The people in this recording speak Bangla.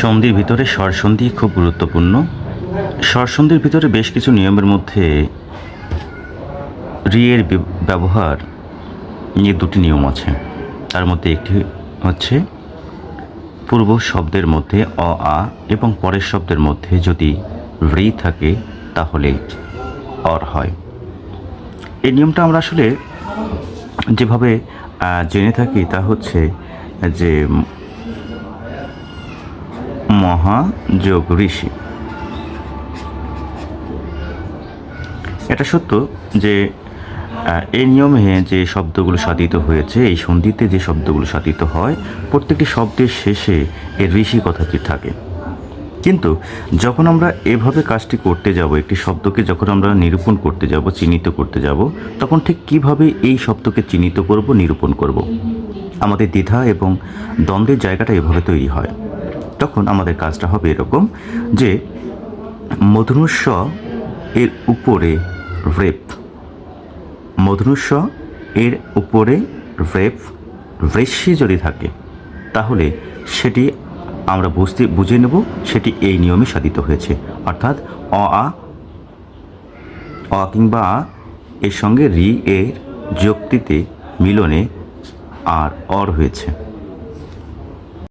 সন্ধির ভিতরে স্বরসন্ধি খুব গুরুত্বপূর্ণ। স্বরসন্ধির ভিতরে বেশ কিছু নিয়মের মধ্যে রিয়ের ব্যবহার নিয়ে দুটি নিয়ম আছে। তার মধ্যে একটি হচ্ছে পূর্ব শব্দের মধ্যে অ, আ এবং পরের শব্দের মধ্যে যদি রি থাকে তাহলে অর হয়। এই নিয়মটা আমরা আসলে যেভাবে জেনে থাকি তা হচ্ছে যে মহাযোগ ঋষি। এটা সত্য যে এই নিয়মে যে শব্দগুলো সাধিত হয়েছে, এই সন্ধিতে যে শব্দগুলো সাধিত হয়, প্রত্যেকটি শব্দের শেষে এর ঋষি কথাটি থাকে। কিন্তু যখন আমরা এভাবে কাজটি করতে যাব, একটি শব্দকে যখন আমরা নিরূপণ করতে যাব, চিহ্নিত করতে যাব, তখন ঠিক কীভাবে এই শব্দকে চিহ্নিত করব, নিরূপণ করব? আমাদের দ্বিধা এবং দ্বন্দ্বের জায়গাটা এভাবে তৈরি হয়। তখন আমাদের কাজটা হবে এরকম যে মধুনুস্ব এর উপরে রেপ মধুনুস্ব এর উপরে রেপ বৃষ্টি যদি থাকে, তাহলে সেটি আমরা বুঝতে, বুঝে নেব সেটি এই নিয়মে সাধিত হয়েছে। অর্থাৎ অ, আ, অ কিংবা আ এর সঙ্গে রি, এর যুক্তিতে মিলনে আর অর হয়েছে।